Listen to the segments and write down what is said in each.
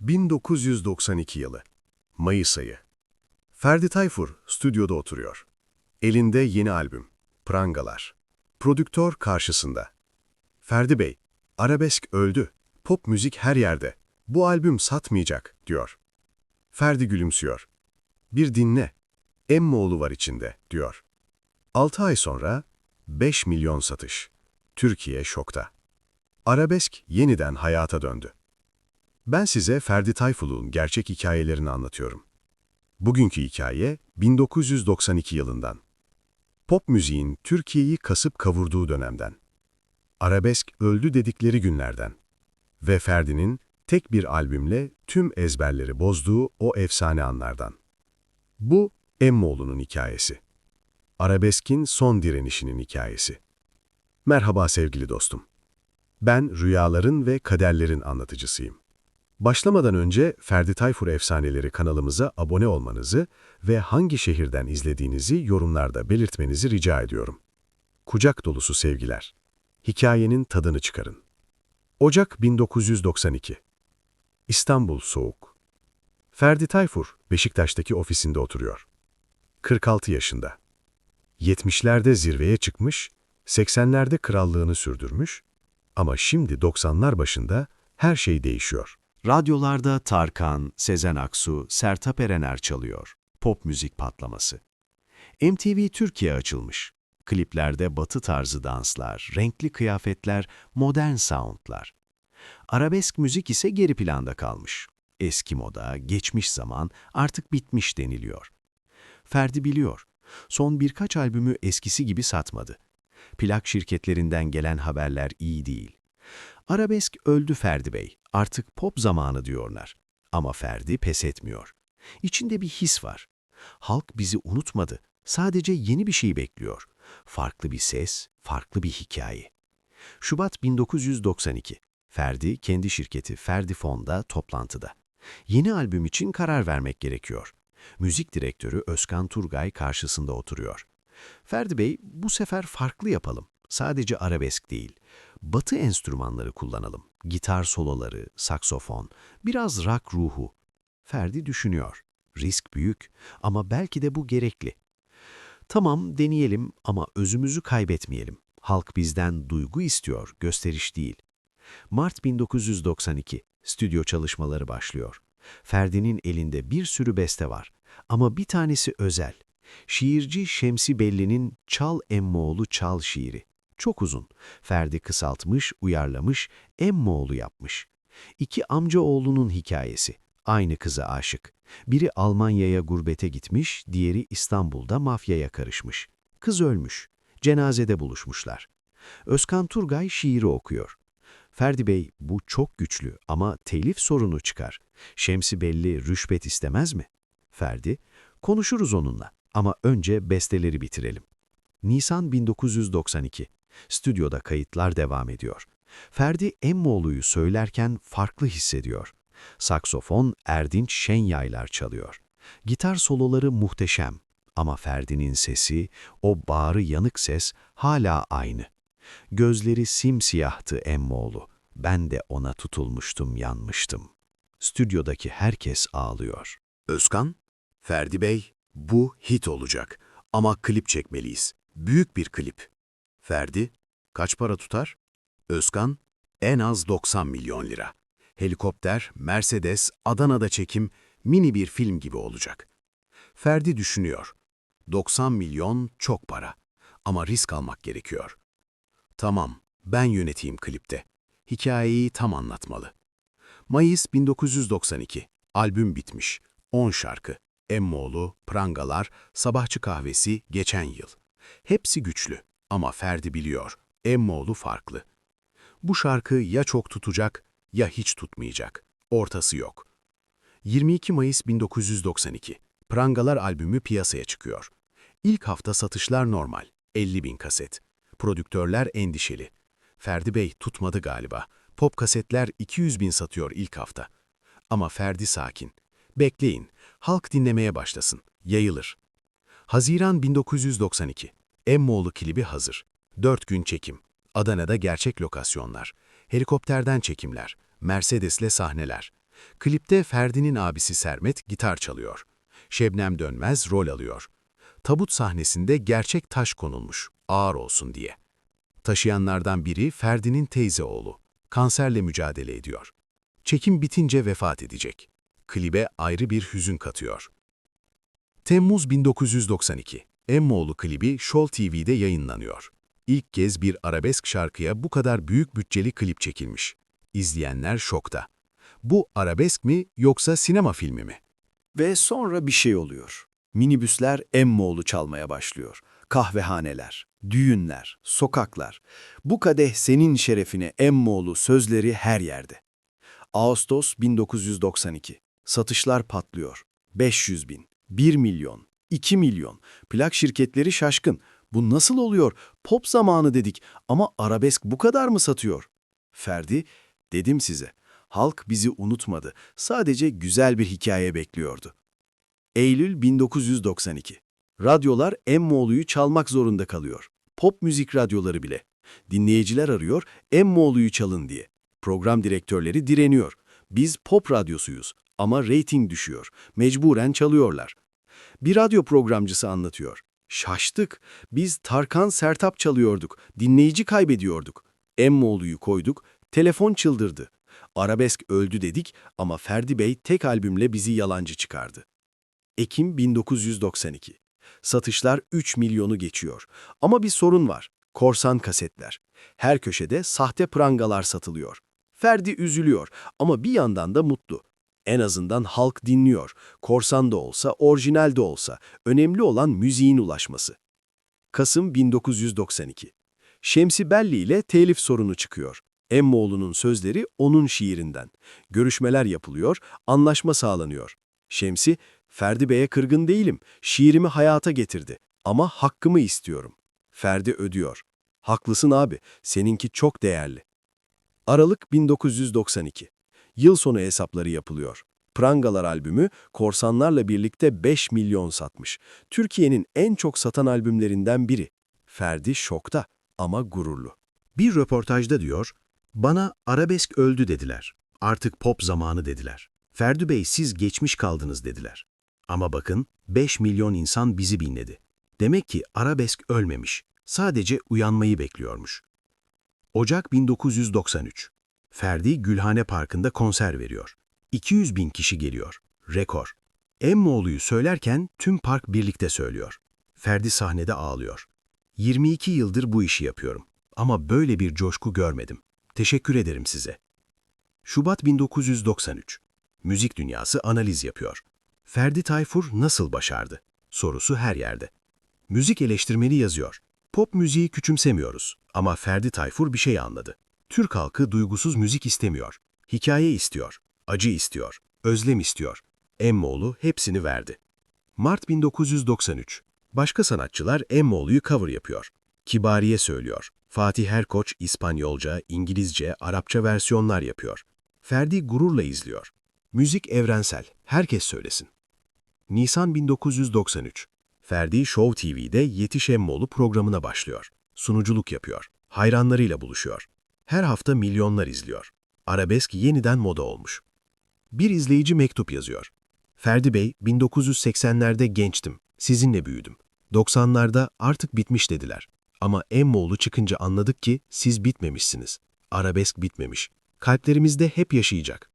1992 yılı. Mayıs ayı. Ferdi Tayfur stüdyoda oturuyor. Elinde yeni albüm. Prangalar. Prodüktör karşısında. Ferdi Bey, arabesk öldü. Pop müzik her yerde. Bu albüm satmayacak, diyor. Ferdi gülümsüyor. Bir dinle. Emmoğlu var içinde, diyor. 6 ay sonra 5 milyon satış. Türkiye şokta. Arabesk yeniden hayata döndü. Ben size Ferdi Tayfur'un gerçek hikayelerini anlatıyorum. Bugünkü hikaye 1992 yılından. Pop müziğin Türkiye'yi kasıp kavurduğu dönemden. Arabesk öldü dedikleri günlerden. Ve Ferdi'nin tek bir albümle tüm ezberleri bozduğu o efsane anlardan. Bu Emmoğlu'nun hikayesi. Arabeskin son direnişinin hikayesi. Merhaba sevgili dostum. Ben rüyaların ve kaderlerin anlatıcısıyım. Başlamadan önce Ferdi Tayfur Efsaneleri kanalımıza abone olmanızı ve hangi şehirden izlediğinizi yorumlarda belirtmenizi rica ediyorum. Kucak dolusu sevgiler. Hikayenin tadını çıkarın. Ocak 1992 İstanbul soğuk. Ferdi Tayfur Beşiktaş'taki ofisinde oturuyor. 46 yaşında. 70'lerde zirveye çıkmış, 80'lerde krallığını sürdürmüş ama şimdi 90'lar başında her şey değişiyor. Radyolarda Tarkan, Sezen Aksu, Sertab Erener çalıyor. Pop müzik patlaması. MTV Türkiye açılmış. Kliplerde batı tarzı danslar, renkli kıyafetler, modern soundlar. Arabesk müzik ise geri planda kalmış. Eski moda, geçmiş zaman artık bitmiş deniliyor. Ferdi biliyor. Son birkaç albümü eskisi gibi satmadı. Plak şirketlerinden gelen haberler iyi değil. Arabesk öldü Ferdi Bey, artık pop zamanı diyorlar. Ama Ferdi pes etmiyor. İçinde bir his var. Halk bizi unutmadı, sadece yeni bir şey bekliyor. Farklı bir ses, farklı bir hikaye. Şubat 1992. Ferdi, kendi şirketi Ferdi Fon'da toplantıda. Yeni albüm için karar vermek gerekiyor. Müzik direktörü Özkan Turgay karşısında oturuyor. Ferdi Bey, bu sefer farklı yapalım. Sadece arabesk değil. Batı enstrümanları kullanalım. Gitar soloları, saksofon, biraz rock ruhu. Ferdi düşünüyor. Risk büyük ama belki de bu gerekli. Tamam deneyelim ama özümüzü kaybetmeyelim. Halk bizden duygu istiyor, gösteriş değil. Mart 1992, stüdyo çalışmaları başlıyor. Ferdi'nin elinde bir sürü beste var ama bir tanesi özel. Şiirci Şemsi Belli'nin Çal Emmoğlu Çal şiiri. Çok uzun. Ferdi kısaltmış, uyarlamış, Emmoğlu yapmış. İki amca oğlunun hikayesi. Aynı kıza aşık. Biri Almanya'ya gurbete gitmiş, diğeri İstanbul'da mafyaya karışmış. Kız ölmüş. Cenazede buluşmuşlar. Özkan Turgay şiiri okuyor. Ferdi Bey, bu çok güçlü ama telif sorunu çıkar. Şemsi belli rüşvet istemez mi? Ferdi, konuşuruz onunla ama önce besteleri bitirelim. Nisan 1992. Stüdyoda kayıtlar devam ediyor. Ferdi Emmoğlu'yu söylerken farklı hissediyor. Saksofon Erdinç Şenyaylar çalıyor. Gitar soloları muhteşem ama Ferdi'nin sesi, o bağrı yanık ses hala aynı. Gözleri simsiyahtı Emmoğlu. Ben de ona tutulmuştum, yanmıştım. Stüdyodaki herkes ağlıyor. Özkan, Ferdi Bey, bu hit olacak ama klip çekmeliyiz. Büyük bir klip. Ferdi, kaç para tutar? Özkan, en az 90 milyon lira. Helikopter, Mercedes, Adana'da çekim, mini bir film gibi olacak. Ferdi düşünüyor. 90 milyon çok para ama risk almak gerekiyor. Tamam, ben yöneteyim klipte. Hikayeyi tam anlatmalı. Mayıs 1992. Albüm bitmiş. 10 şarkı. Emmoğlu, Prangalar, Sabahçı Kahvesi, Geçen Yıl. Hepsi güçlü ama Ferdi biliyor. Emmoğlu farklı. Bu şarkı ya çok tutacak ya hiç tutmayacak. Ortası yok. 22 Mayıs 1992. Prangalar albümü piyasaya çıkıyor. İlk hafta satışlar normal. 50 bin kaset. Prodüktörler endişeli. Ferdi Bey tutmadı galiba. Pop kasetler 200 bin satıyor ilk hafta. Ama Ferdi sakin. Bekleyin, halk dinlemeye başlasın. Yayılır. Haziran 1992. Emmoğlu klibi hazır. 4 gün çekim. Adana'da gerçek lokasyonlar. Helikopterden çekimler. Mercedes'le sahneler. Klipte Ferdi'nin abisi Sermet gitar çalıyor. Şebnem Dönmez rol alıyor. Tabut sahnesinde gerçek taş konulmuş, ağır olsun diye. Taşıyanlardan biri Ferdi'nin teyze oğlu. Kanserle mücadele ediyor. Çekim bitince vefat edecek. Klibe ayrı bir hüzün katıyor. Temmuz 1992. Emmoğlu klibi Show TV'de yayınlanıyor. İlk kez bir arabesk şarkıya bu kadar büyük bütçeli klip çekilmiş. İzleyenler şokta. Bu arabesk mi yoksa sinema filmi mi? Ve sonra bir şey oluyor. Minibüsler Emmoğlu çalmaya başlıyor. Kahvehaneler, düğünler, sokaklar. Bu kadeh senin şerefine Emmoğlu sözleri her yerde. Ağustos 1992. Satışlar patlıyor. 500 bin, 1 milyon, 2 milyon. Plak şirketleri şaşkın. Bu nasıl oluyor? Pop zamanı dedik ama arabesk bu kadar mı satıyor? Ferdi, dedim size. Halk bizi unutmadı. Sadece güzel bir hikaye bekliyordu. Eylül 1992. Radyolar Emmoğlu'yu çalmak zorunda kalıyor. Pop müzik radyoları bile. Dinleyiciler arıyor, Emmoğlu'yu çalın diye. Program direktörleri direniyor. Biz pop radyosuyuz ama reyting düşüyor. Mecburen çalıyorlar. Bir radyo programcısı anlatıyor. Şaştık. Biz Tarkan Sertap çalıyorduk. Dinleyici kaybediyorduk. Emmoğlu'yu koyduk. Telefon çıldırdı. Arabesk öldü dedik ama Ferdi Bey tek albümle bizi yalancı çıkardı. Ekim 1992. Satışlar 3 milyonu geçiyor. Ama bir sorun var. Korsan kasetler. Her köşede sahte prangalar satılıyor. Ferdi üzülüyor ama bir yandan da mutlu. En azından halk dinliyor. Korsan da olsa, orijinal de olsa. Önemli olan müziğin ulaşması. Kasım 1992. Şemsi Belli ile telif sorunu çıkıyor. Emmoğlu'nun sözleri onun şiirinden. Görüşmeler yapılıyor, anlaşma sağlanıyor. Şemsi, Ferdi Bey'e kırgın değilim, şiirimi hayata getirdi ama hakkımı istiyorum. Ferdi ödüyor. Haklısın abi, seninki çok değerli. Aralık 1992. Yıl sonu hesapları yapılıyor. Prangalar albümü korsanlarla birlikte 5 milyon satmış. Türkiye'nin en çok satan albümlerinden biri. Ferdi şokta ama gururlu. Bir röportajda diyor, bana arabesk öldü dediler. Artık pop zamanı dediler. Ferdi Bey siz geçmiş kaldınız dediler. Ama bakın 5 milyon insan bizi dinledi. Demek ki arabesk ölmemiş. Sadece uyanmayı bekliyormuş. Ocak 1993. Ferdi Gülhane Parkı'nda konser veriyor. 200 bin kişi geliyor. Rekor. Emmoğlu'yu söylerken tüm park birlikte söylüyor. Ferdi sahnede ağlıyor. 22 yıldır bu işi yapıyorum. Ama böyle bir coşku görmedim. Teşekkür ederim size. Şubat 1993. Müzik dünyası analiz yapıyor. Ferdi Tayfur nasıl başardı? Sorusu her yerde. Müzik eleştirmeni yazıyor. Pop müziği küçümsemiyoruz ama Ferdi Tayfur bir şey anladı. Türk halkı duygusuz müzik istemiyor. Hikaye istiyor, acı istiyor, özlem istiyor. Emmoğlu hepsini verdi. Mart 1993. Başka sanatçılar Emmoğlu'yu cover yapıyor. Kibariye söylüyor. Fatih Erkoç İspanyolca, İngilizce, Arapça versiyonlar yapıyor. Ferdi gururla izliyor. Müzik evrensel, herkes söylesin. Nisan 1993. Ferdi Show TV'de Yetiş Emmoğlu programına başlıyor. Sunuculuk yapıyor. Hayranlarıyla buluşuyor. Her hafta milyonlar izliyor. Arabesk yeniden moda olmuş. Bir izleyici mektup yazıyor. Ferdi Bey, 1980'lerde gençtim, sizinle büyüdüm. 90'larda artık bitmiş dediler. Ama Emmoğlu çıkınca anladık ki siz bitmemişsiniz. Arabesk bitmemiş. Kalplerimizde hep yaşayacak.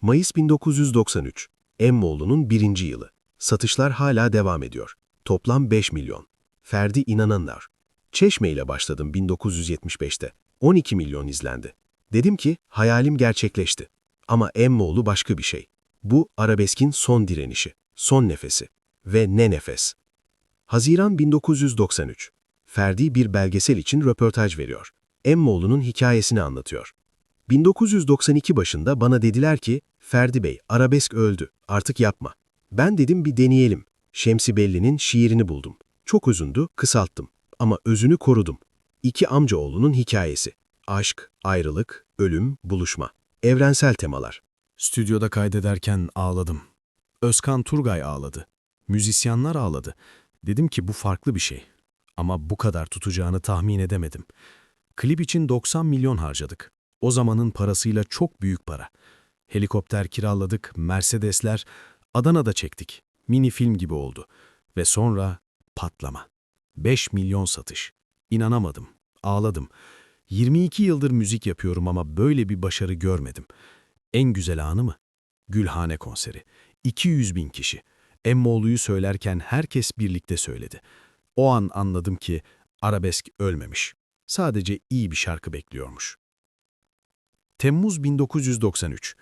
Mayıs 1993. Emmoğlu'nun birinci yılı. Satışlar hala devam ediyor. Toplam 5 milyon. Ferdi inananlar. Çeşme ile başladım 1975'te. 12 milyon izlendi. Dedim ki hayalim gerçekleşti. Ama Emmoğlu başka bir şey. Bu arabeskin son direnişi, son nefesi. Ve ne nefes. Haziran 1993. Ferdi bir belgesel için röportaj veriyor. Emmoğlu'nun hikayesini anlatıyor. 1992 başında bana dediler ki, Ferdi Bey, arabesk öldü, artık yapma. Ben dedim bir deneyelim. Şemsi Belli'nin şiirini buldum. Çok uzundu, kısalttım. Ama özünü korudum. İki amcaoğlunun hikayesi. Aşk, ayrılık, ölüm, buluşma. Evrensel temalar. Stüdyoda kaydederken ağladım. Özkan Turgay ağladı. Müzisyenler ağladı. Dedim ki bu farklı bir şey. Ama bu kadar tutacağını tahmin edemedim. Klip için 90 milyon harcadık. O zamanın parasıyla çok büyük para. Helikopter kiraladık, Mercedesler, Adana'da çektik. Mini film gibi oldu. Ve sonra patlama. 5 milyon satış. İnanamadım, ağladım. 22 yıldır müzik yapıyorum ama böyle bir başarı görmedim. En güzel anı mı? Gülhane konseri. 200 bin kişi. Emmoğlu'yu söylerken herkes birlikte söyledi. O an anladım ki arabesk ölmemiş. Sadece iyi bir şarkı bekliyormuş. Temmuz 1993.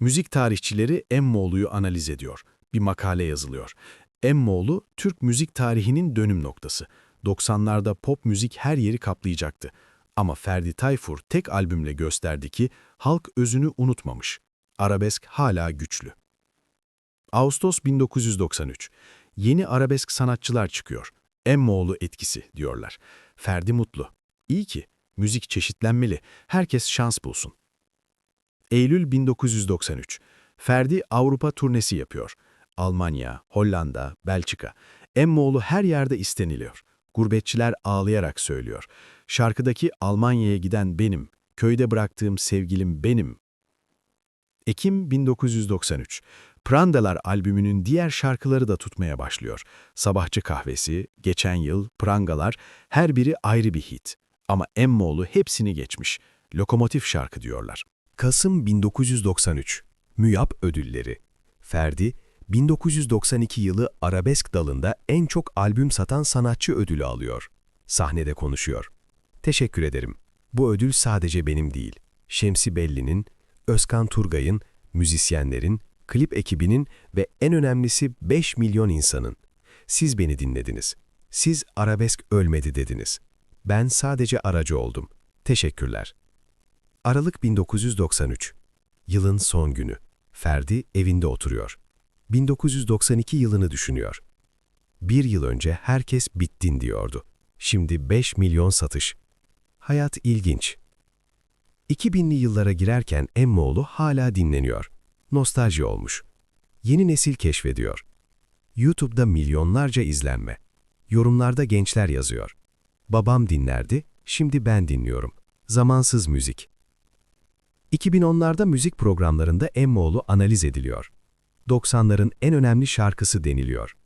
Müzik tarihçileri Emmoğlu'yu analiz ediyor. Bir makale yazılıyor. Emmoğlu, Türk müzik tarihinin dönüm noktası. 90'larda pop müzik her yeri kaplayacaktı. Ama Ferdi Tayfur tek albümle gösterdi ki halk özünü unutmamış. Arabesk hala güçlü. Ağustos 1993. Yeni arabesk sanatçılar çıkıyor. Emmoğlu etkisi diyorlar. Ferdi mutlu. İyi ki. Müzik çeşitlenmeli. Herkes şans bulsun. Eylül 1993. Ferdi Avrupa turnesi yapıyor. Almanya, Hollanda, Belçika. Emmoğlu her yerde isteniliyor. Gurbetçiler ağlayarak söylüyor. Şarkıdaki Almanya'ya giden benim, köyde bıraktığım sevgilim benim. Ekim 1993. Prandalar albümünün diğer şarkıları da tutmaya başlıyor. Sabahçı Kahvesi, Geçen Yıl, Prangalar, her biri ayrı bir hit. Ama Emmoğlu hepsini geçmiş. Lokomotif şarkı diyorlar. Kasım 1993. MÜYAP ödülleri. Ferdi, 1992 yılı arabesk dalında en çok albüm satan sanatçı ödülü alıyor. Sahnede konuşuyor. Teşekkür ederim. Bu ödül sadece benim değil. Şemsi Belli'nin, Özkan Turgay'ın, müzisyenlerin, klip ekibinin ve en önemlisi 5 milyon insanın. Siz beni dinlediniz. Siz arabesk ölmedi dediniz. Ben sadece aracı oldum. Teşekkürler. Aralık 1993. Yılın son günü. Ferdi evinde oturuyor. 1992 yılını düşünüyor. Bir yıl önce herkes bittin diyordu. Şimdi 5 milyon satış. Hayat ilginç. 2000'li yıllara girerken Emmoğlu hala dinleniyor. Nostalji olmuş. Yeni nesil keşfediyor. YouTube'da milyonlarca izlenme. Yorumlarda gençler yazıyor. Babam dinlerdi, şimdi ben dinliyorum. Zamansız müzik. 2010'larda müzik programlarında Emmoğlu analiz ediliyor. 90'ların en önemli şarkısı deniliyor.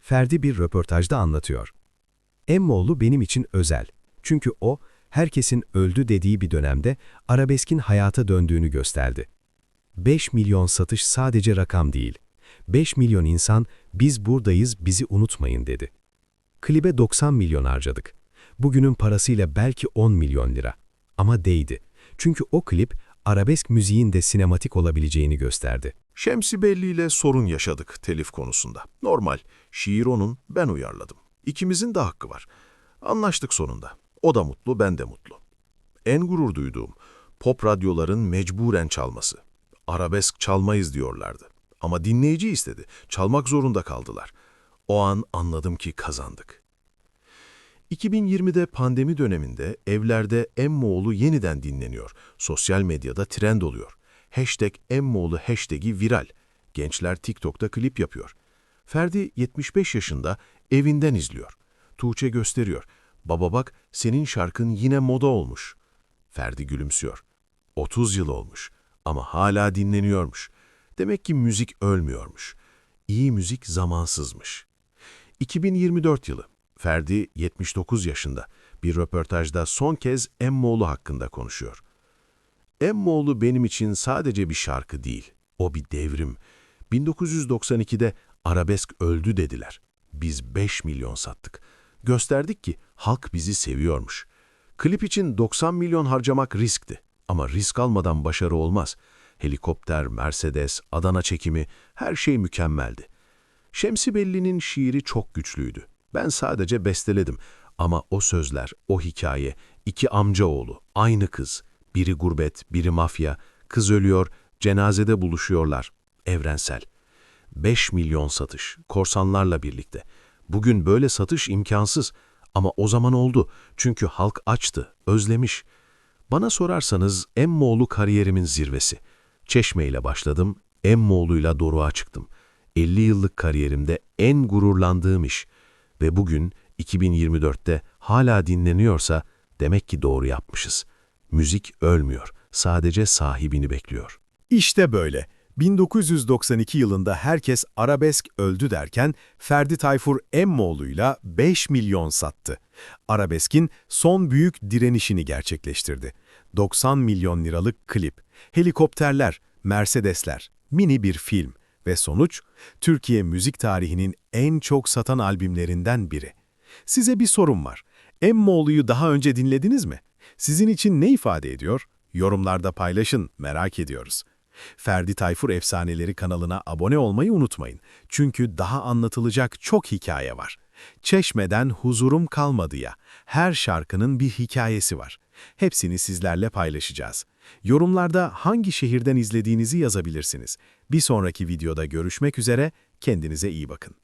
Ferdi bir röportajda anlatıyor. Emmoğlu benim için özel. Çünkü o, herkesin öldü dediği bir dönemde arabeskin hayata döndüğünü gösterdi. 5 milyon satış sadece rakam değil. 5 milyon insan biz buradayız bizi unutmayın dedi. Klibe 90 milyon harcadık. Bugünün parasıyla belki 10 milyon lira. Ama değdi. Çünkü o klip arabesk müziğin de sinematik olabileceğini gösterdi. Şemsi Belli ile sorun yaşadık telif konusunda. Normal, şiir onun, ben uyarladım. İkimizin de hakkı var. Anlaştık sonunda. O da mutlu, ben de mutlu. En gurur duyduğum, pop radyoların mecburen çalması. Arabesk çalmayız diyorlardı. Ama dinleyici istedi, çalmak zorunda kaldılar. O an anladım ki kazandık. 2020'de pandemi döneminde evlerde Emmoğlu yeniden dinleniyor. Sosyal medyada trend oluyor. Hashtag Emmoğlu hashtag'i viral. Gençler TikTok'ta klip yapıyor. Ferdi 75 yaşında evinden izliyor. Tuğçe gösteriyor. Baba bak senin şarkın yine moda olmuş. Ferdi gülümsüyor. 30 yıl olmuş ama hala dinleniyormuş. Demek ki müzik ölmüyormuş. İyi müzik zamansızmış. 2024 yılı. Ferdi 79 yaşında. Bir röportajda son kez Emmoğlu hakkında konuşuyor. Emmoğlu benim için sadece bir şarkı değil, o bir devrim. 1992'de arabesk öldü dediler. Biz 5 milyon sattık. Gösterdik ki halk bizi seviyormuş. Klip için 90 milyon harcamak riskti. Ama risk almadan başarı olmaz. Helikopter, Mercedes, Adana çekimi, her şey mükemmeldi. Şemsi Belli'nin şiiri çok güçlüydü. Ben sadece besteledim ama o sözler, o hikaye, iki amcaoğlu, aynı kız, biri gurbet, biri mafya, kız ölüyor, cenazede buluşuyorlar, evrensel. 5 milyon satış, korsanlarla birlikte. Bugün böyle satış imkansız ama o zaman oldu çünkü halk açtı, özlemiş. Bana sorarsanız Emmoğlu kariyerimin zirvesi. Çeşme ile başladım, Emmoğlu'yla Doruk'a çıktım. 50 yıllık kariyerimde en gururlandığım iş ve bugün 2024'te hala dinleniyorsa demek ki doğru yapmışız. Müzik ölmüyor, sadece sahibini bekliyor. İşte böyle. 1992 yılında herkes arabesk öldü derken Ferdi Tayfur Emmoğlu'yla 5 milyon sattı. Arabeskin son büyük direnişini gerçekleştirdi. 90 milyon liralık klip, helikopterler, Mercedesler, mini bir film ve sonuç Türkiye müzik tarihinin en çok satan albümlerinden biri. Size bir sorum var. Emmoğlu'yu daha önce dinlediniz mi? Sizin için ne ifade ediyor? Yorumlarda paylaşın, merak ediyoruz. Ferdi Tayfur Efsaneleri kanalına abone olmayı unutmayın. Çünkü daha anlatılacak çok hikaye var. Çeşmeden huzurum kalmadı ya. Her şarkının bir hikayesi var. Hepsini sizlerle paylaşacağız. Yorumlarda hangi şehirden izlediğinizi yazabilirsiniz. Bir sonraki videoda görüşmek üzere, kendinize iyi bakın.